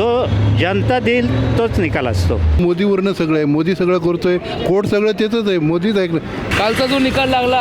जो जनता देईल तोच निकाल असतो. मोदीवरनं सगळं आहे. मोदी सगळं करतोय. कोर्ट सगळं त्याचंच आहे. मोदीच ऐकलं कालचा जो निकाल लागला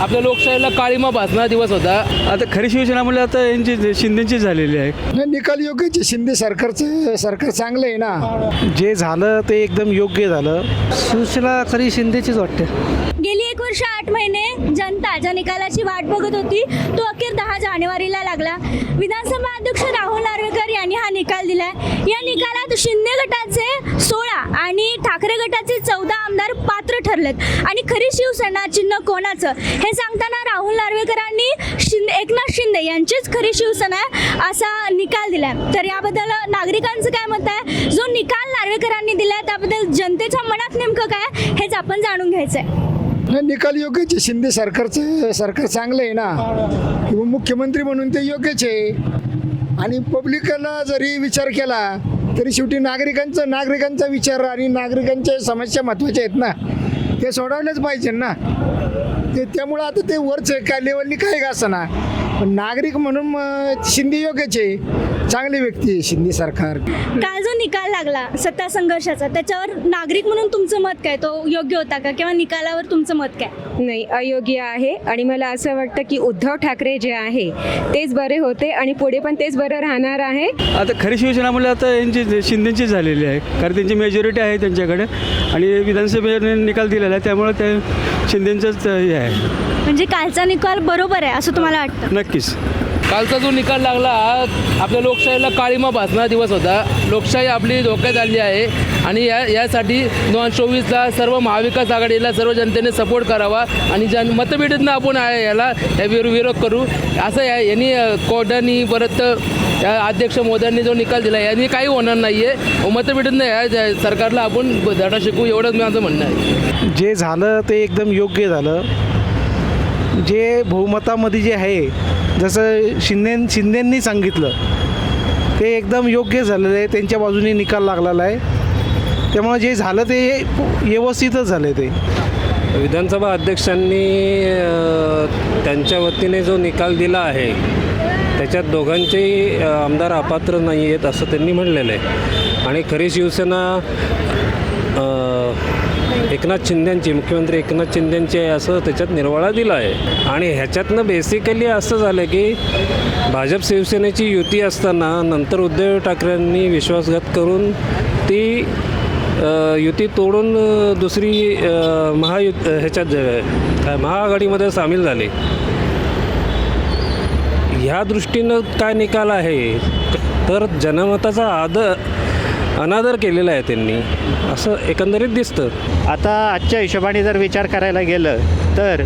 आपल्या लोकशाहीला काळीमा भासणारा दिवस होता. आता खरी शिवसेना म्हणजे आता यांची शिंदेची झालेली आहे. निकाल योग्यच. शिंदे सरकारचं सरकार चांगलं आहे ना. जे झालं ते एकदम योग्य झालं. शिवसेना खरी शिंदेचीच वाटते. गेली एक वर्ष आठ महिने जनता ज्या निकालाची वाट बघत होती. तो अखेर दहा जानेवारीला लागला. विधानसभा अध्यक्ष राहुल नार्वेकर यांनी हा निकाल दिला या निकालात शिंदे गटाचे सोळा आणि ठाकरे गटाचे चौदा आमदार पात्र ठरलेत. आणि खरी शिवसेना चिन्ह कोणाचं? हे सांगताना राहुल नार्वेकरांनी शिंदे एकनाथ शिंदे यांचीच खरी शिवसेना असा निकाल दिला तर याबद्दल नागरिकांचं काय मत आहे? जो निकाल नार्वेकरांनी दिला त्याबद्दल जनतेच्या मनात नेमकं काय हेच आपण जाणून घ्यायचं आहे नाही निकाल योग्यच आहे. शिंदे सरकारचं सरकार चांगलं आहे ना. किंवा मुख्यमंत्री म्हणून ते योग्यच. आहे आणि पब्लिकला जरी विचार केला तरी शेवटी नागरिकांचं नागरिकांचा विचार आणि नागरिकांच्या समस्या महत्त्वाच्या आहेत ना. ते सोडवल्याच पाहिजे ना. ते त्यामुळं आता ते वरच काय लेवलनी काय का ना पण नागरिक म्हणून मग शिंदे योग्यच आहे. चांगली व्यक्ती आहे शिंदे सरकार. काल जो निकाल लागला सत्ता संघर्षाचा त्याच्यावर नागरिक म्हणून तुमचं मत काय? तो योग्य होता का? किंवा निकालावर तुमचं मत काय? नाही अयोग्य आहे. आणि मला असं वाटतं की उद्धव ठाकरे जे आहे तेच बरे होते आणि पुढे पण तेच बरं राहणार आहे. आता खरी शिवसेना म्हणजे आता यांची शिंदेची झालेली आहे. कारण त्यांची मेजॉरिटी आहे त्यांच्याकडे. आणि विधानसभेने निकाल दिलेला आहे. त्यामुळे ते शिंदेचंच हे आहे. म्हणजे कालचा निकाल बरोबर आहे असं तुम्हाला वाटतं? नक्कीच. कालचा जो निकाल लागला आपल्या लोकशाहीला काळीमा भासणारा दिवस होता. लोकशाही आपली धोक्यात आली आहे आणि या यासाठी दोन हजार चोवीसला सर्व महाविकास आघाडीला सर्व जनतेने सपोर्ट करावा आणि जन मतपेटीतनं आपण आ- याला या विरो विरोध करू. असं या यांनी अ, कोर्टाने परत या अध्यक्ष मोदयांनी जो निकाल दिला यांनी काही होणार नाही आहे मतपेटीतनं या या सरकारला आपण धडा शिकू एवढंच माझं म्हणणं आहे. जे झालं ते एकदम योग्य झालं. जे बहुमतामध्ये जे आहे जसं शिंदे शिंदेंनी सांगितलं ते एकदम योग्य झालेलं आहे. त्यांच्या बाजूने निकाल लागलेला आहे. त्यामुळे जे झालं ते व्यवस्थितच झालं ते. विधानसभा अध्यक्षांनी त्यांच्या वतीने जो निकाल दिला आहे त्याच्यात दोघांचेही आमदार अपात्र नाही आहेत असं त्यांनी म्हणलेलं आहे. आणि खरी शिवसेना एकनाथ शिंदेंची मुख्यमंत्री एकनाथ शिंदेंची आहे असं त्याच्यात निर्वाळा दिला आहे. आणि ह्याच्यातनं बेसिकली असं झालं की भाजप शिवसेनेची युती असताना नंतर उद्धव ठाकरेंनी विश्वासघात करून ती युती तोडून दुसरी महायुत ह्याच्यात महाआघाडीमध्ये सामील झाले. ह्या दृष्टीनं काय निकाल आहे? तर जनमताचा आदर अनादर केलेला आहे त्यांनी. असं एकंदरीत दिसतं. आता आजच्या हिशोबाने जर विचार करायला गेलं तर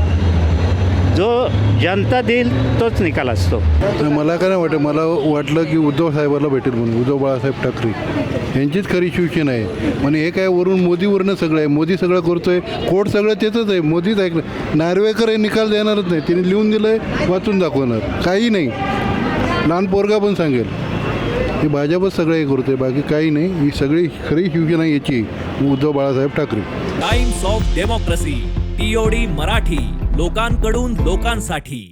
जो जनता देईल तोच निकाल असतो. तर मला काय नाही वाटत. मला वाटलं की उद्धव साहेबाला भेटेल म्हणून उद्धव बाळासाहेब ठाकरे. यांचीच खरी शिवसेना आहे. म्हणजे हे काय वरून मोदीवरनं सगळं आहे. मोदी सगळं करतोय. कोर्ट सगळं त्याचंच आहे. मोदीच ऐकलं. नार्वेकर हे निकाल देणारच नाही. तिने लिहून दिलं आहे वाचून दाखवणार. काही नाही. लहान पोरगा पण सांगेल. की भाजपच सगळं हे करतोय बाकी काही नाही. ही सगळी खरी शिवसेना याची. Uddhav Balasaheb Thackeray. Times of Democracy TOD Marathi लोकांकडून लोकांसाठी.